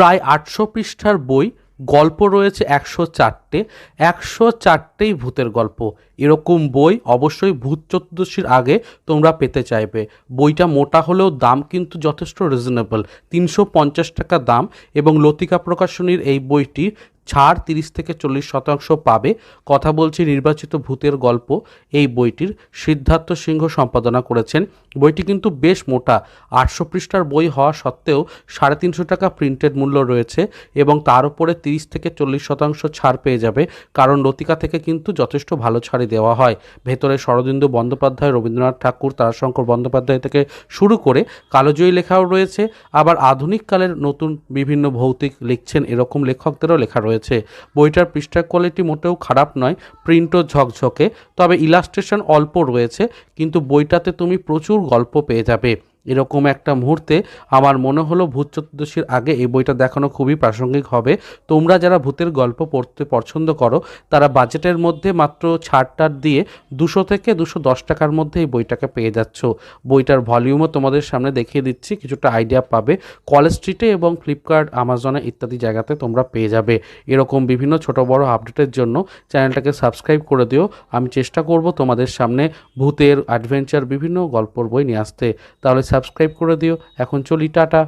প্রায় আটশো পৃষ্ঠার বই, গল্প রয়েছে একশো চারটে। একশো চারটেই ভূতের গল্প। এরকম বই অবশ্যই ভূত চতুর্দশীর আগে তোমরা পেতে চাইবে। বইটা মোটা হলেও দাম কিন্তু যথেষ্ট রিজনেবল তিনশো পঞ্চাশ টাকা দাম এবং লতিকা প্রকাশনীর এই বইটি ছাড় তিরিশ থেকে চল্লিশ শতাংশ পাবে। কথা বলছি নির্বাচিত ভূতের গল্প। এই বইটির সিদ্ধার্থ সিংহ সম্পাদনা করেছেন। বইটি কিন্তু বেশ মোটা। আটশো পৃষ্ঠার বই হওয়া সত্ত্বেও সাড়ে তিনশো টাকা প্রিন্টেড মূল্য রয়েছে এবং তার উপরে তিরিশ থেকে চল্লিশ শতাংশ ছাড় পেয়ে যাবে। কারণ লতিকা থেকে কিন্তু যথেষ্ট ভালো ছাড়ই দেওয়া হয়। ভেতরে শরদিন্দু বন্দ্যোপাধ্যায়, রবীন্দ্রনাথ ঠাকুর, তারাশঙ্কর বন্দ্যোপাধ্যায় থেকে শুরু করে কালোজয়ী লেখাও রয়েছে। আবার আধুনিক কালের নতুন বিভিন্ন ভৌতিক লিখছেন এরকম লেখকদেরও লেখা রয়েছে। বইটার পৃষ্ঠার কোয়ালিটি মোটেও খারাপ নয় প্রিন্টও ঝকঝকে, তবে ইলাস্ট্রেশন অল্প রয়েছে, কিন্তু বইটাতে তুমি প্রচুর গল্প পেয়ে যাবে। এরকম একটা মুহূর্তে আমার মনে হলো ভূত চতুর্দশীর আগে এই বইটা দেখানো খুবই প্রাসঙ্গিক হবে। তোমরা যারা ভূতের গল্প পড়তে পছন্দ করো, তারা বাজেটের মধ্যে মাত্র ছাড়টার দিয়ে দুশো থেকে দুশো দশ টাকার মধ্যে এই বইটাকে পেয়ে যাচ্ছ। বইটার ভলিউমও তোমাদের সামনে দেখিয়ে দিচ্ছি, কিছুটা আইডিয়া পাবে। কলেজ স্ট্রিটে এবং ফ্লিপকার্ট, আমাজনে ইত্যাদি জায়গাতে তোমরা পেয়ে যাবে। এরকম বিভিন্ন ছোট বড় আপডেটের জন্য চ্যানেলটাকে সাবস্ক্রাইব করে দিও। আমি চেষ্টা করব তোমাদের সামনে ভূতের অ্যাডভেঞ্চার বিভিন্ন গল্পর বই নিয়ে আসতে। তাহলে সাবস্ক্রাইব করে দিও। এখন চলি টাটা।